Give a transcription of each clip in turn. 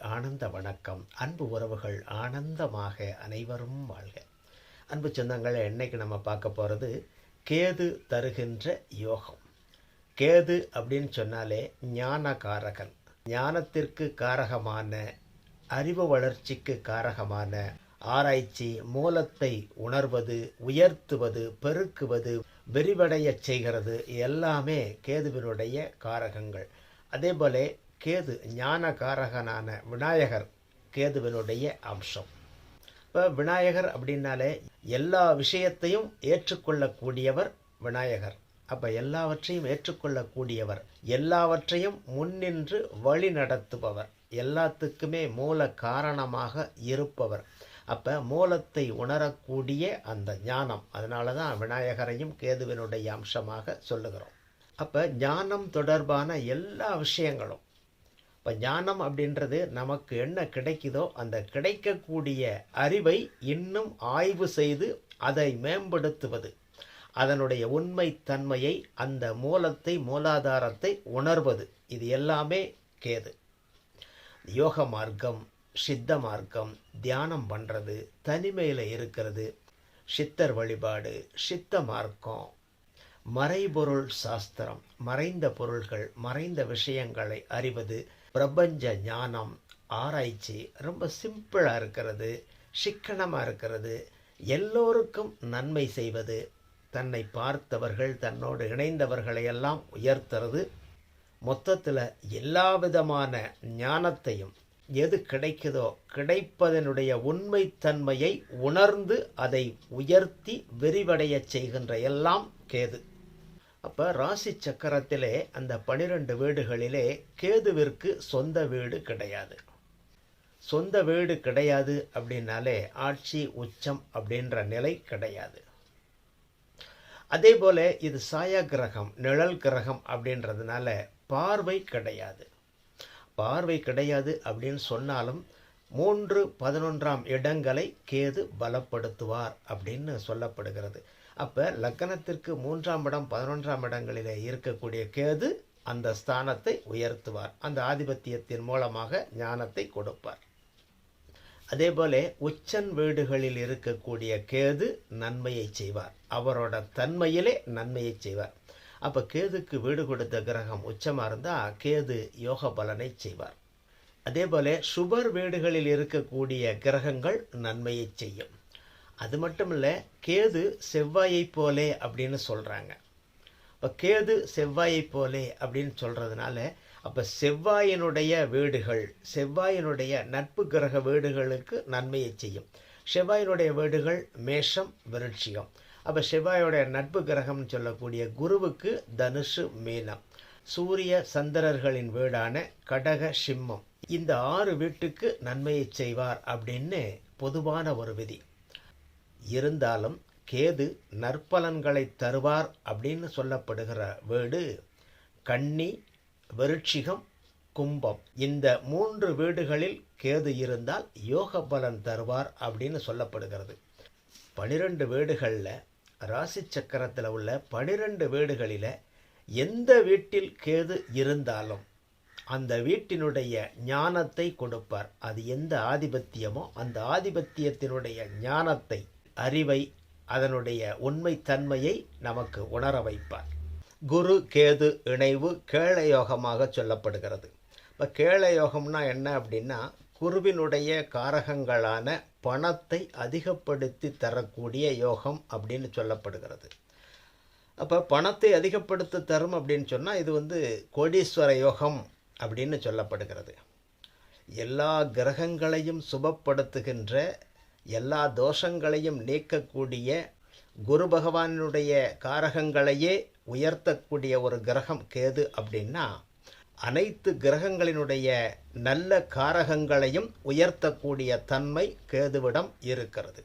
ஆனந்த வணக்கம். அன்பு உறவுகள் ஆனந்தமாக அனைவரும் வாழ்க. அன்பு சொந்தங்களை இன்னைக்கு நம்ம பார்க்க போகிறது கேது தருகின்ற யோகம். கேது அப்படின்னு சொன்னாலே ஞான காரகன் ஞானத்திற்கு காரகமான அறிவு வளர்ச்சிக்கு காரகமான ஆராய்ச்சி மூலத்தை உணர்வது உயர்த்துவது பெருக்குவது விரிவடையச் செய்கிறது எல்லாமே கேதுவினுடைய காரகங்கள். அதே போல கேது ஞானகாரகனான விநாயகர் கேதுவினுடைய அம்சம். இப்போ விநாயகர் அப்படின்னாலே எல்லா விஷயத்தையும் ஏற்றுக்கொள்ளக்கூடியவர் விநாயகர். அப்போ எல்லாவற்றையும் ஏற்றுக்கொள்ளக்கூடியவர் எல்லாவற்றையும் முன்னின்று வழி நடத்துபவர் எல்லாத்துக்குமே மூல காரணமாக இருப்பவர். அப்போ மூலத்தை உணரக்கூடிய அந்த ஞானம் அதனால தான் விநாயகரையும் கேதுவினுடைய அம்சமாக சொல்லுகிறோம். அப்போ ஞானம் தொடர்பான எல்லா விஷயங்களும் இப்போ ஞானம் அப்படின்றது நமக்கு என்ன கிடைக்குதோ அந்த கிடைக்கக்கூடிய அறிவை இன்னும் ஆய்வு செய்து அதை மேம்படுத்துவது. அதனுடைய உண்மை தன்மையை அந்த மூலத்தை மூலாதாரத்தை உணர்வது. இது எல்லாமே கேது. யோக மார்க்கம் சித்த மார்க்கம் தியானம் பண்ணுறது தனிமையில் இருக்கிறது சித்தர் வழிபாடு சித்த மார்க்கம் மறைபொருள் சாஸ்திரம் மறைந்த பொருள்கள் மறைந்த விஷயங்களை அறிவது பிரபஞ்ச ஞானம் ஆராய்ச்சி ரொம்ப சிம்பிளாக இருக்கிறது சிக்கனமாக இருக்கிறது. எல்லோருக்கும் நன்மை செய்வது தன்னை பார்த்தவர்கள் தன்னோடு இணைந்தவர்களையெல்லாம் உயர்த்துறது. மொத்தத்தில் எல்லா விதமான ஞானத்தையும் எது கிடைக்குதோ கிடைப்பதனுடைய உண்மைத்தன்மையை உணர்ந்து அதை உயர்த்தி விரிவடையச் செய்கின்ற எல்லாம் கேது. அப்போ ராசி சக்கரத்திலே அந்த பனிரெண்டு வீடுகளிலே கேதுவிற்கு சொந்த வீடு கிடையாது. சொந்த வீடு கிடையாது அப்படின்னாலே ஆட்சி உச்சம் அப்படின்ற நிலை கிடையாது. அதே போல் இது சாயா கிரகம் நிழல் கிரகம் அப்படின்றதுனால பார்வை கிடையாது. பார்வை கிடையாது அப்படின்னு சொன்னாலும் மூன்று பதினொன்றாம் இடங்களை கேது பலப்படுத்துவார் அப்படின்னு சொல்லப்படுகிறது. அப்போ லக்கணத்திற்கு மூன்றாம் இடம் பதினொன்றாம் இடங்களிலே இருக்கக்கூடிய கேது அந்த ஸ்தானத்தை உயர்த்துவார். அந்த ஆதிபத்தியத்தின் மூலமாக ஞானத்தை கொடுப்பார். அதே போல உச்சன் வீடுகளில் இருக்கக்கூடிய கேது நன்மையை செய்வார். அவரோட தன்மையிலே நன்மையை செய்வார். அப்போ கேதுக்கு வீடு கொடுத்த கிரகம் உச்சமாக இருந்தால் கேது யோக பலனை செய்வார். அதே போல சுபர் வீடுகளில் இருக்கக்கூடிய கிரகங்கள் நன்மையை செய்யும். அது மட்டும் இல்லை கேது செவ்வாயை போலே அப்படின்னு சொல்கிறாங்க இப்போ கேது செவ்வாயை போலே அப்படின்னு சொல்கிறதுனால அப்போ செவ்வாயினுடைய வீடுகள் செவ்வாயினுடைய நட்பு கிரக வீடுகளுக்கு நன்மையை செய்யும். செவ்வாயினுடைய வீடுகள் மேஷம் விருட்சியம் அப்போ செவ்வாயோடைய நட்பு கிரகம்னு சொல்லக்கூடிய குருவுக்கு தனுஷு மீனம். சூரிய சந்திரர்களின் வீடான கடக சிம்மம். இந்த ஆறு வீட்டுக்கு நன்மையை செய்வார் அப்படின்னு பொதுவான ஒரு விதி. இருந்தாலும் கேது நற்பலன்களை தருவார் அப்படின்னு சொல்லப்படுகிற வீடு கன்னி விருட்சிகம் கும்பம். இந்த மூன்று வீடுகளில் கேது இருந்தால் யோக பலன் தருவார் அப்படின்னு சொல்லப்படுகிறது. பனிரெண்டு வீடுகளில் ராசி சக்கரத்தில் உள்ள பனிரெண்டு வீடுகளில் எந்த வீட்டில் கேது இருந்தாலும் அந்த வீட்டினுடைய ஞானத்தை கொடுப்பார். அது எந்த ஆதிபத்தியமோ அந்த ஆதிபத்தியத்தினுடைய ஞானத்தை அறிவை அதனுடைய உண்மைத்தன்மையை நமக்கு உணர வைப்பார். குரு கேது இணைவு கேளயோகமாக சொல்லப்படுகிறது. இப்போ கேளயோகம்னா என்ன அப்படின்னா குருவினுடைய காரகங்களான பணத்தை அதிகப்படுத்தி தரக்கூடிய யோகம் அப்படின்னு சொல்லப்படுகிறது. அப்போ பணத்தை அதிகப்படுத்த தரும் அப்படின்னு சொன்னால் இது வந்து கோடீஸ்வர யோகம் அப்படின்னு சொல்லப்படுகிறது. எல்லா கிரகங்களையும் சுபப்படுத்துகின்ற எல்லா தோஷங்களையும் நீக்கக்கூடிய குரு பகவானுடைய காரகங்களையே உயர்த்தக்கூடிய ஒரு கிரகம் கேது அப்படின்னா அனைத்து கிரகங்களினுடைய நல்ல காரகங்களையும் உயர்த்தக்கூடிய தன்மை கேதுவிடம் இருக்கிறது.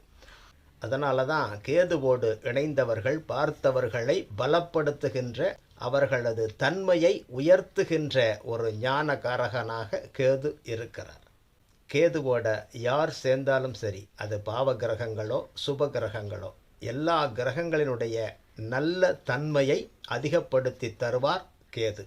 அதனால தான் கேதுவோடு இணைந்தவர்கள் பார்த்தவர்களை பலப்படுத்துகின்ற அவர்களது தன்மையை உயர்த்துகின்ற ஒரு ஞானகாரகனாக கேது இருக்கிறார். கேதுவோட யார் சேர்ந்தாலும் சரி அது பாவ கிரகங்களோ சுப கிரகங்களோ எல்லா கிரகங்களினுடைய நல்ல தன்மையை அதிகப்படுத்தி தருவார் கேது.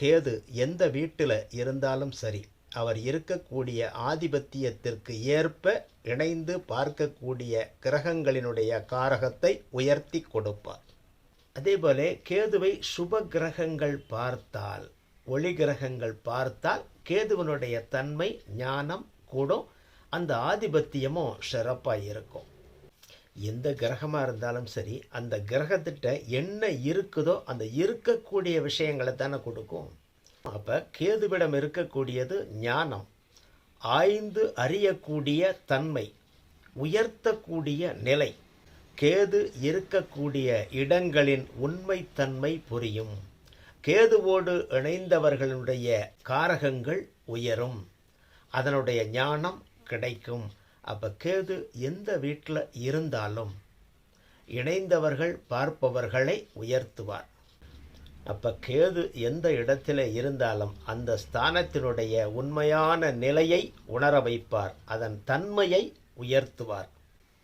கேது எந்த வீட்டில் இருந்தாலும் சரி அவர் இருக்கக்கூடிய ஆதிபத்தியத்திற்கு ஏற்ப இணைந்து பார்க்கக்கூடிய கிரகங்களினுடைய காரகத்தை உயர்த்தி கொடுப்பார். அதேபோல கேதுவை சுப கிரகங்கள் பார்த்தால் ஒளி கிரகங்கள் பார்த்தால் கேதுவனுடைய தன்மை ஞானம் கூடும். அந்த ஆதிபத்தியமும் சிறப்பாக இருக்கும். எந்த கிரகமாக இருந்தாலும் சரி அந்த கிரகத்திட்ட என்ன இருக்குதோ அந்த இருக்கக்கூடிய விஷயங்களை தானே கொடுக்கும். அப்போ கேதுவிடம் இருக்கக்கூடியது ஞானம். ஆய்ந்து அறியக்கூடிய தன்மை உயர்த்தக்கூடிய நிலை. கேது இருக்கக்கூடிய இடங்களின் உண்மைத்தன்மை புரியும். கேதுவோடு இணைந்தவர்களுடைய காரகங்கள் உயரும். அதனுடைய ஞானம் கிடைக்கும். அப்போ கேது எந்த வீட்டில் இருந்தாலும் இணைந்தவர்கள் பார்ப்பவர்களை உயர்த்துவார். அப்போ கேது எந்த இடத்துல இருந்தாலும் அந்த ஸ்தானத்தினுடைய உண்மையான நிலையை உணர வைப்பார். அதன் தன்மையை உயர்த்துவார்.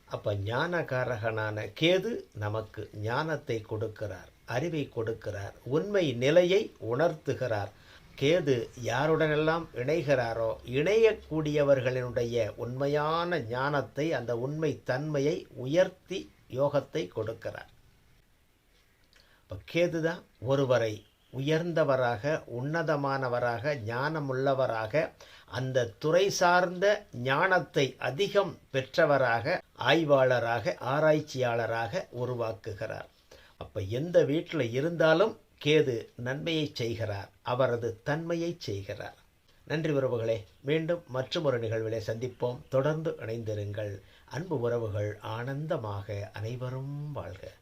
அப்போ ஞானகாரகனான கேது நமக்கு ஞானத்தை கொடுக்கிறார் அறிவை கொடுக்கிறார் உண்மை நிலையை உணர்த்துகிறார். கேது யாருடனெல்லாம் இணைகிறாரோ இணையக்கூடியவர்களினுடைய உண்மையான ஞானத்தை அந்த உண்மை தன்மையை உயர்த்தி யோகத்தை கொடுக்கிறார். இப்போ கேது தான் ஒருவரை உயர்ந்தவராக உன்னதமானவராக ஞானமுள்ளவராக அந்த துறை சார்ந்த ஞானத்தை அதிகம் பெற்றவராக ஆய்வாளராக ஆராய்ச்சியாளராக உருவாக்குகிறார். அப்போ எந்த வீட்டில் இருந்தாலும் கேது நன்மையை செய்கிறார் அவரது தன்மையை செய்கிறார். நன்றி உறவுகளே மீண்டும் மற்றும் ஒரு நிகழ்விலே சந்திப்போம். தொடர்ந்து இணைந்திருங்கள். அன்பு உறவுகள் ஆனந்தமாக அனைவரும் வாழ்க.